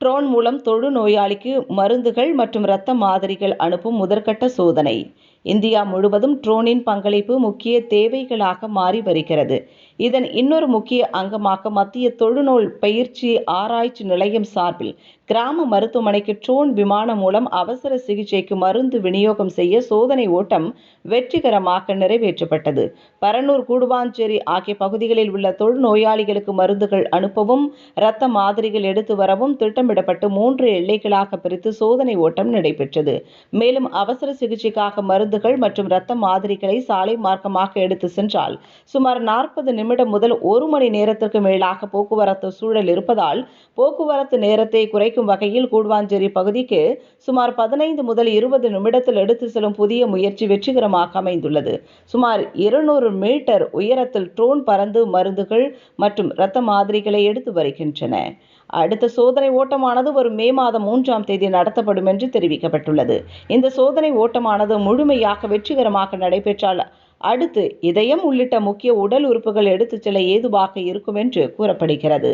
Drone மூலம் தொழுநோயாளிக்கு மருந்துகள் மற்றும் இரத்த மாதிரிகள் அனுப்பும் முதற்கட்ட சோதனை. இந்தியா முழுவதும் ட்ரோனின் பங்களிப்பு முக்கிய தேவைகளாக மாறி வருகிறது. இதன் இன்னொரு முக்கிய அங்கமாக மத்திய தொழுநோய் பயிற்சி ஆராய்ச்சி நிலையம் சார்பில் கிராம மருத்துவமனைக்கு ட்ரோன் விமானம் மூலம் அவசர சிகிச்சைக்கு மருந்து விநியோகம் செய்ய சோதனை ஓட்டம் வெற்றிகரமாக நிறைவேற்றப்பட்டது. பரனூர் கூடுவாஞ்சேரி ஆகிய பகுதிகளில் உள்ள தொழுநோயாளிகளுக்கு மருந்துகள் அனுப்பவும் இரத்த மாதிரிகள் எடுத்து வரவும் திட்டமிடப்பட்டு மூன்று எல்லைகளாக பிரித்து சோதனை ஓட்டம் நடைபெற்றது. மேலும் அவசர சிகிச்சைக்காக மருந்து மருந்துகள் மற்றும் இரத்த மாதிரிகளை சாலை மார்க்கமாக எடுத்து சென்றால் சுமார் நாற்பது நிமிடம் முதல் ஒரு மணி நேரத்திற்கு மேலாக போக்குவரத்து சூழல் இருப்பதால் போக்குவரத்து நேரத்தை குறைக்கும் வகையில் கூடுவாஞ்சேரி பகுதிக்கு சுமார் பதினைந்து முதல் இருபது நிமிடத்தில் எடுத்து செல்லும் புதிய முயற்சி வெற்றிகரமாக அமைந்துள்ளது. சுமார் இருநூறு மீட்டர் உயரத்தில் ட்ரோன் பறந்து மருந்துகள் மற்றும் இரத்த மாதிரிகளை எடுத்து வருகின்றன. அடுத்த சோதனை ஓட்டமானது வரும் மே மாதம் மூன்றாம் தேதி நடத்தப்படும் என்று தெரிவிக்கப்பட்டுள்ளது. இந்த சோதனை ஓட்டமானது முழுமை முழுமையாக வெற்றிகரமாக நடைபெற்றால் அடுத்து இதயம் உள்ளிட்ட முக்கிய உடல் உறுப்புகள் எடுத்துச் செல்ல ஏதுவாக இருக்கும் என்று கூறப்படுகிறது.